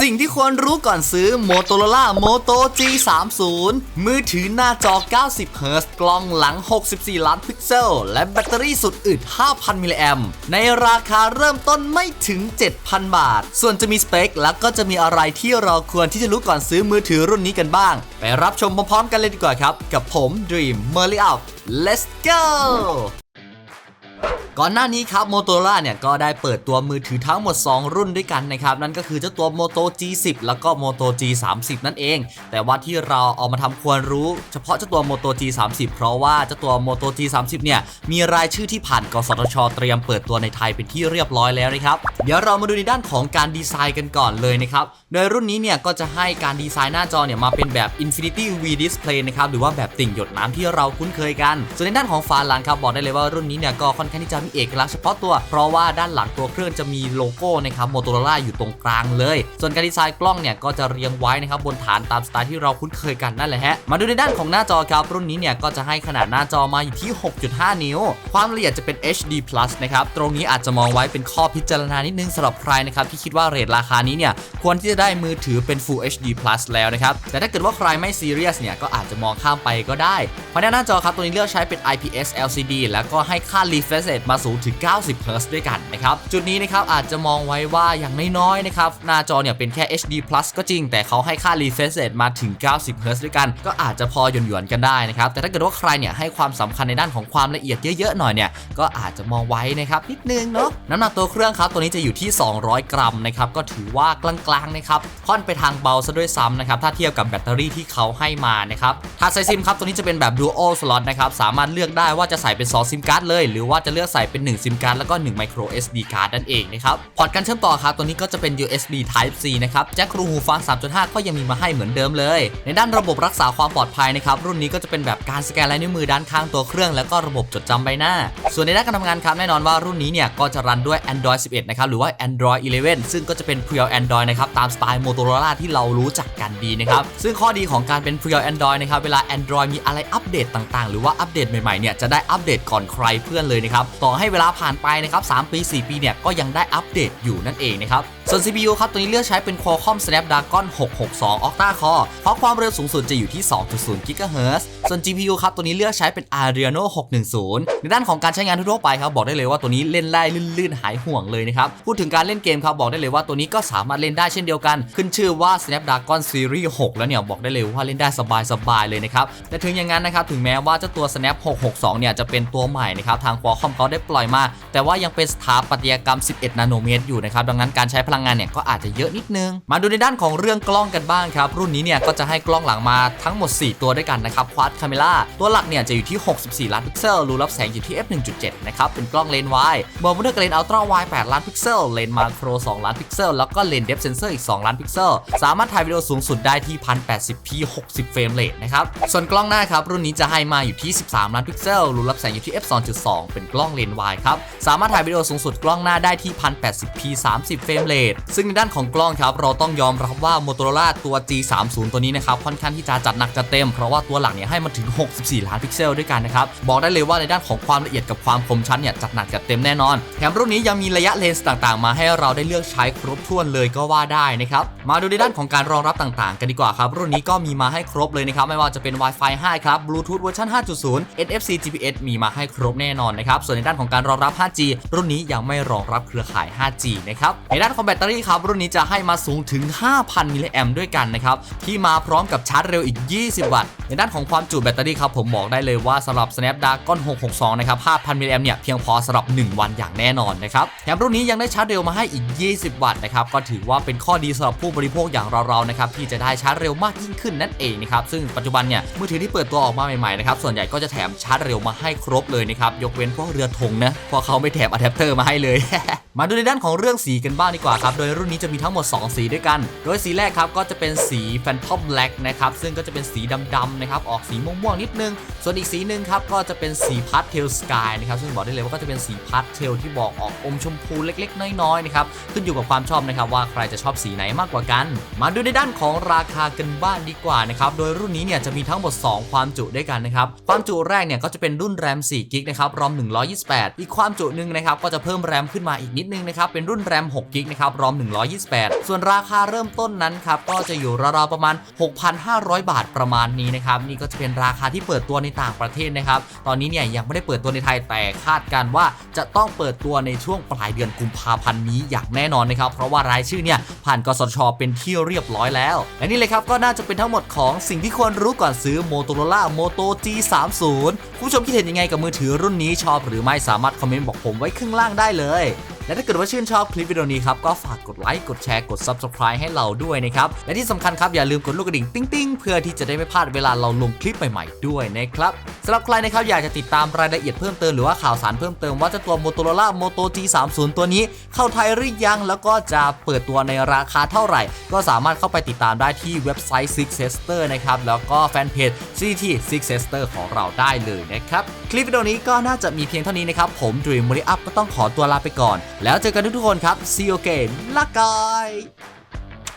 สิ่งที่ควรรู้ก่อนซื้อ Motorola Moto G30 มือถือหน้าจอ 90 Hz กล้องหลัง 64 ล้านพิกเซล และแบตเตอรี่สุดอึด 5,000 มิลลิแอมในราคาเริ่มต้นไม่ถึง 7,000 บาท ส่วนจะมีสเปค แล้วก็จะมีอะไรที่เราควรที่จะรู้ก่อนซื้อมือถือรุ่นนี้กันบ้าง ไปรับชมพร้อมๆกันเลยดีกว่าครับ กับผม Dream m e r l y Up Let's go ก่อนหน้านี้ครับ Motorola เนี่ยก็ได้เปิดตัวมือถือทั้งหมด 2 รุ่นด้วยกันนะครับ นั่นก็คือเจ้าตัว Moto G10 แล้วก็ Moto G30 นั่นเอง แต่ว่าที่เราเอามาทำควรรู้ เฉพาะเจ้าตัว Moto G30 เพราะว่าเจ้าตัว Moto G30 เนี่ยมีรายชื่อที่ผ่านกสทช เตรียมเปิดตัวในไทยเป็นที่เรียบร้อยแล้วนะครับ เดี๋ยวเรามาดูในด้านของการดีไซน์กันก่อนเลยนะครับ โดยรุ่นนี้เนี่ยก็จะให้การดีไซน์หน้าจอเนี่ยมาเป็นแบบ Infinity V Display นะครับหรือว่าแบบติ่งหยดน้ำที่เราคุ้นเคยกัน ส่วนในด้านของฝาหลังครับบอกได้เลยว่ารุ่นนี้เนี่ยก็ค่อนข้างที่จะมีเอกลักษณ์เฉพาะตัว เพราะว่าด้านหลังตัวเครื่องจะมีโลโก้นะครับโมโตโรล่าอยู่ตรงกลางเลย ส่วนการดีไซน์กล้องเนี่ยก็จะเรียงไว้นะครับบนฐานตามสไตล์ที่เราคุ้นเคยกันนั่นแหละฮะมาดูในด้านของหน้าจอครับรุ่นนี้เนี่ยก็จะให้ขนาดหน้าจอมาอยู่ที่ 6.5 นิ้ว ความละเอียดจะเป็น HD Plus นะครับตรงนี้อาจจะมองไว้เป็นข้อพิจารณานิดนึงสำหรับใครนะครับที่คิดว่าเรทราคานี้เนี่ยควรที่จะได้มือถือเป็น Full HD Plus แล้วนะครับแต่ถ้าเกิดว่าใครไม่ซีเรียสเนี่ยก็อาจจะมองข้ามไปก็ได้ ภายในหน้าจอครับตัวนี้เลือกใช้เป็น IPS LCD แล้วก็ให้ค่า refresh rate มาสูงถึง 90 Hz ด้วยกันนะครับ จุดนี้นะครับอาจจะมองไว้ว่าอย่างน้อยๆนะครับหน้าจอเนี่ยเป็นแค่ HD Plus ก็จริง แต่เขาให้ค่า refresh rate มาถึง 90 Hz ด้วยกัน ก็อาจจะพอหยวนๆกันได้นะครับ แต่ถ้าเกิดว่าใครเนี่ยให้ความสำคัญในด้านของความละเอียดเยอะๆหน่อยเนี่ยก็อาจจะมองไว้นะครับนิดนึงเนาะน้ำหนักตัวเครื่องครับตัวนี้จะอยู่ที่ 200 กรัมนะครับก็ถือว่ากลางๆนะครับค่อนไปทางเบาซะด้วยซ้ำนะครับถ้าเทียบกับแบตเตอรี่ที่เขาให้มานะครับถ้าใส่ซิมครับตัวนี้จะเป็นแบบ dual slot นะครับสามารถเลือกได้ว่าจะใส่เป็น 2 ซิมการ์ดเลย หรือว่าจะเลือกใส่เป็น 1 ซิมการ์ดแล้วก็ 1 micro SD card นั่นเองนะครับพอร์ตการเชื่อมต่อครับตัวนี้ก็จะเป็น USB Type C นะครับแจ็ครูหูฟัง 3.5 ก็ยังมีมาให้เหมือนเดิมเลย ในด้านระบบรักษาความปลอดภัยนะครับรุ่นนี้ก็จะเป็นแบบการสแกนลายนิ้วมือด้านข้างตัวเครื่อง แล้วก็ระบบจดจำใบหน้า ส่วนในด้านการทำงานครับแน่นอนว่ารุ่นนี้เนี่ยก็จะรันด้วย Android 11 นะครับหรือว่า Android 11 ซึ่งก็จะเป็น Pure Android นะครับตามสไตล์ Motorola ที่เรารู้จักกันดีนะครับซึ่งข้อดีของการเป็น Pure Android นะครับเวลา Android มีอะไรอัปเดตต่างๆ หรือว่าอัปเดตใหม่ๆเนี่ยจะได้อัปเดตก่อนใครเพื่อนเลยนะครับต่อให้เวลาผ่านไปนะครับ3ปี 4 ปีเนี่ยก็ยังได้อัปเดตอยู่นั่นเองนะครับส่วน CPU ครับตัวนี้เลือกใช้เป็น Qualcomm Snapdragon 662 Octa Core เพราะความเร็วสูงสุดจะอยู่ที่ 2.0 GHz ส่วน GPU ครับตัวนี้เลือกใช้เป็น Adreno 610 ในด้านของการใช้งานทั่วไปครับบอกได้เลยว่าตัวนี้เล่นได้ลื่นๆ หายห่วงเลยนะครับ พูดถึงการเล่นเกมครับบอกได้เลยว่าตัวนี้ก็สามารถเล่นได้เช่นเดียวกัน ขึ้นชื่อว่า Snapdragon Series 6 แล้วเนี่ยบอกได้เลยว่าเล่นได้สบายๆเลยนะครับแต่ถึงอย่างนั้นนะครับถึงแม้ว่าเจ้าตัว Snap 662 เนี่ยจะเป็นตัวใหม่นะครับทาง Qualcomm เขาได้ปล่อยมา แต่ว่ายังเป็นสถาปัตยกรรม 11 นาโนเมตรอยู่นะครับดังนั้นการใช้พลังงานเนี่ยก็อาจจะเยอะนิดนึง มาดูในด้านของเรื่องกล้องกันบ้างครับรุ่นนี้เนี่ยก็จะให้กล้องหลังมาทั้งหมด 4 ตัวด้วยกันนะครับ Quad Camera ตัวหลักเนี่ยจะอยู่ที่ 64 ล้านพิกเซลรูรับแสงอยู่ที่ f 1.7นะครับเป็นกล้องเลนส์วายบวกมาด้วยกับเลนส์ Ultra Wide 8ล้านพิกเซลเลนส์มาโคร 2 ล้านพิกเซลแล้วก็เลนส์ Depth Sensor อีก 2 ล้านพิกเซลสามารถถ่ายวิดีโอสูงสุดได้ที่ 1080p 60 เฟรมเรทนะครับส่วนกล้องหน้าครับรุ่นนี้จะให้มาอยู่ที่ 13 ล้านพิกเซลรูรับแสงอยู่ที่ f 2.2 เป็นกล้องเลนส์วายครับ สามารถถ่ายวิดีโอสูงสุดกล้องหน้าได้ที่ 1080p 30 เฟรมเรทซึ่งในด้านของกล้องครับ เราต้องยอมรับว่า Motorola ตัว G30 ตัวนี้นะครับ ค่อนข้างที่จะจัดหนักจัดเต็ม เพราะว่าตัวหลังเนี่ยให้มาถึง 64 ล้านพิกเซลด้วยกันนะครับ บอกได้เลยว่าในด้านของความละเอียดกับความคมชัดเนี่ยจัดหนักจัดเต็มแน่นอน แถมรุ่นนี้ยังมีระยะเลนส์ต่างๆ มาให้เราได้เลือกใช้ครบถ้วนเลยก็ว่าได้นะครับ มาดูในด้านของการรองรับต่างๆ กันดีกว่าครับ รุ่นนี้ก็มีมาให้ครบเลยนะครับ ไม่ว่าจะเป็น Wi-Fi 5 ครับ Bluetooth เวอร์ชัน5.0 NFC GPS มีมาให้ครบแน่นอนนะครับ ส่วนในด้านของการรองรับ 5G รุ่นนี้ยังไม่รองรับเครือข่าย 5G นะครับ ในด้านของแบตเตอรี่ครับ รุ่นนี้จะให้มาสูงถึง 5,000 มิลลิแอมด้วยกันนะครับ ที่มาพร้อมกับชาร์จเร็วอีก 20 วัตต์ ในด้านของความจุแบตเตอรี่ครับผมบอกได้เลยว่าสำหรับ Snapdragon 662 นะครับ 5,000 มิลลิแอมเนี่ยเพียงพอสำหรับ 1 วันอย่างแน่นอนนะครับแถมรุ่นนี้ยังได้ชาร์จเร็วมาให้อีก 20 วัตต์นะครับก็ถือว่าเป็นข้อดีสำหรับผู้บริโภคอย่างเราๆนะครับที่จะได้ชาร์จเร็วมากยิ่งขึ้นนั่นเองนะครับซึ่งปัจจุบันเนี่ยมือถือที่เปิดตัวออกมาใหม่ๆนะครับส่วนใหญ่ก็จะแถมชาร์จเร็วมาให้ครบเลยนะครับยกเว้นพวกเรือธงนะเพราะเขาไม่แถมอะแดปเตอร์มาให้เลย มาดูในด้านของเรื่องสีกันบ้างดีกว่าครับโดยรุ่นนี้จะมีทั้งหมด 2 สีด้วยกัน โดยสีแรกครับก็จะเป็นสี Phantom Black นะครับซึ่งก็จะเป็นสีดำๆนะครับออกสีม่วงๆนิดนึง ส่วนอีกสีหนึ่งครับก็จะเป็นสี Pastel Sky นะครับซึ่งบอกได้เลยว่าก็จะเป็นสี Pastel ที่บอกออกอมชมพูเล็กๆ น้อยๆนะครับขึ้นอยู่กับความชอบนะครับว่าใครจะชอบสีไหนมากกว่ากัน มาดูในด้านของราคากันบ้างดีกว่านะครับโดยรุ่นนี้เนี่ยจะมีทั้งหมด 2 ความจุด้วยกันนะครับ ความจุแรกเนี่ยก็จะเป็นรุ่นแรม4กิกนะครับรอม 128 อีกความจุหนึ่งนะครับก็จะเพิ่มแรมขึ้นมาอีกนิดนึงนะครับเป็นรุ่นแรม6กิกนะครับรอม 128 ส่วนราคาเริ่มต้นนั้นครับก็จะอยู่ราวๆประมาณ 6,500 บาทประมาณนี้นะครับนี่ก็จะเป็นราคาที่เปิดตัวในต่างประเทศนะครับตอนนี้เนี่ยยังไม่ได้เปิดตัวในไทยแต่คาดการณ์ว่าจะต้องเปิดตัวในช่วงปลายเดือนกุมภาพันธ์นี้อย่างแน่นอนนะครับเพราะว่ารายชื่อเนี่ยผ่านกสชเป็นที่เรียบร้อยแล้วและนี่เลยครับก็น่าจะเป็นทั้งหมดของสิ่งที่ควรรู้ก่อนซื้อ Motorola Moto G30 คุณผู้ชมคิดเห็นยังไงกับมือถือรุ่นนี้ชอบหรือไม่สามารถคอมเมนต์บอกผมไว้ข้างล่างได้เลย และถ้าเกิดว่าชื่นชอบคลิปวิดีโอนี้ครับก็ฝากกดไลค์กดแชร์กด Subscribe ให้เราด้วยนะครับและที่สำคัญครับอย่าลืมกดลูกกระดิ่งติ้งๆ เพื่อที่จะได้ไม่พลาดเวลาเราลงคลิปใหม่ๆด้วยนะครับสำหรับใครนะครับอยากจะติดตามรายละเอียดเพิ่มเติมหรือว่าข่าวสารเพิ่มเติมว่าเจะตัว Motorola Moto G30 ตัวนี้ เข้าไทยหรือยังแล้วก็จะเปิดตัวในราคาเท่าไหร่ ก็สามารถเข้าไปติดตามได้ที่เว็บไซต์ Six Sister นะครับแล้วก็แฟนเพจ CT Six Sister ของเราได้เลยนะครับคลิปวิดีโอนี้ก็น่าจะมีเพียงเท่านี้นะครับผม Dream m o r i Up ก็ต้องขอตัวลาไปก่อนแล้วเจอกันทุกๆคนครับ See you again ละกาย